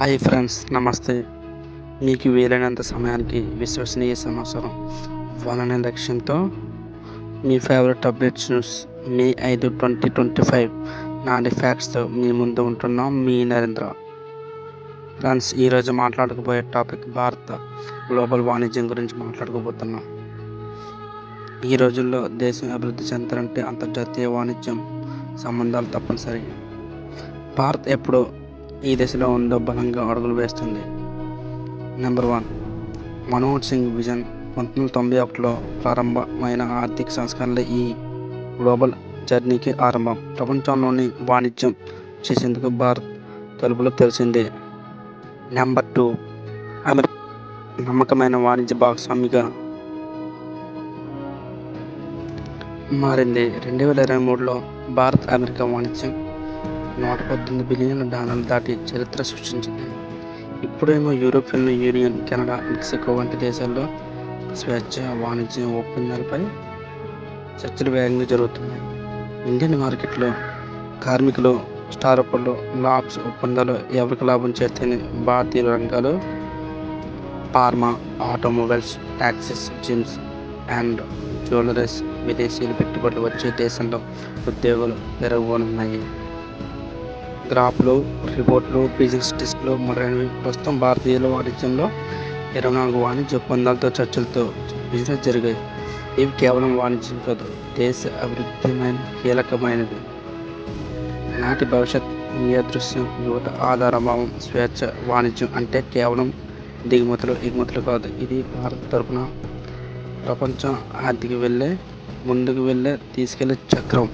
Hi friends నమస్తే. మీకు వీలైనంత సమయానికి విశ్వసనీయ సమాచారం ఇవ్వాలనే లక్ష్యంతో మీ ఫేవరెట్ అప్డేట్స్ న్యూస్ మే ఐదు ట్వంటీ ట్వంటీ ఫైవ్ నాటి ఫ్యాక్ట్స్తో మీ ముందు ఉంటున్నాం మీ నరేంద్ర. ఫ్రెండ్స్ ఈరోజు మాట్లాడకపోయే టాపిక్ భారత గ్లోబల్ వాణిజ్యం గురించి మాట్లాడుకోబోతున్నాం ఈ రోజుల్లో దేశం అభివృద్ధి చెందాలంటే అంతర్జాతీయ వాణిజ్యం సంబంధాలు తప్పనిసరి. భారత్ ఎప్పుడో ఈ దశలో ఉందో బలంగా అడుగులు వేస్తుంది. Number one Manmohan Singh vision పంతొమ్మిది వందల తొంభై ఒకటిలో ప్రారంభమైన ఆర్థిక సంస్కరణలు ఈ గ్లోబల్ జర్నీకి ఆరంభం. ప్రపంచంలోని వాణిజ్యం చేసేందుకు భారత్ తలుపులు తెలిసింది నెంబర్ టూ అమెరికా నమ్మకమైన వాణిజ్య భాగస్వామిగా మారింది. రెండు వేల ఇరవై మూడులో భారత్ అమెరికా వాణిజ్యం నూట పద్దెనిమిది బిలియన్ల డాలర్లు దాటి చరిత్ర సృష్టించింది. ఇప్పుడేమో యూరోపియన్ యూనియన్ కెనడా మెక్సికో వంటి దేశాల్లో స్వేచ్ఛ వాణిజ్య ఒప్పందాలపై చర్చలు వేగంగా జరుగుతున్నాయి. ఇండియన్ మార్కెట్లో కార్మికులు స్టార్టప్లు లాబ్స్ ఒప్పందాలు ఎవరికి లాభం చేస్తాయని భారతీయ రంగాలు pharma automobiles taxes gems and jewelleries విదేశీయులు పెట్టుబడులు వచ్చే దేశంలో ఉద్యోగాలు పెరగబోనున్నాయి గ్రాఫ్లు రిపోర్ట్లు ఫిజిక్స్ టెస్ట్లు మొదలైనవి ప్రస్తుతం భారతీయుల వాణిజ్యంలో ఇరవై నాలుగు వాణిజ్య ఒప్పందాలతో చర్చలతో బిజినెస్ జరిగాయి. ఇవి కేవలం వాణిజ్యం కాదు దేశ అభివృద్ధిమైన కీలకమైనది నాటి భవిష్యత్ దృశ్యం యువత ఆధారభావం స్వేచ్ఛ వాణిజ్యం అంటే కేవలం దిగుమతులు ఎగుమతులు కాదు. ఇది భారత్ తరపున ప్రపంచం ఆర్థిక వెళ్ళే ముందుకు వెళ్ళే తీసుకెళ్ళే చక్రం.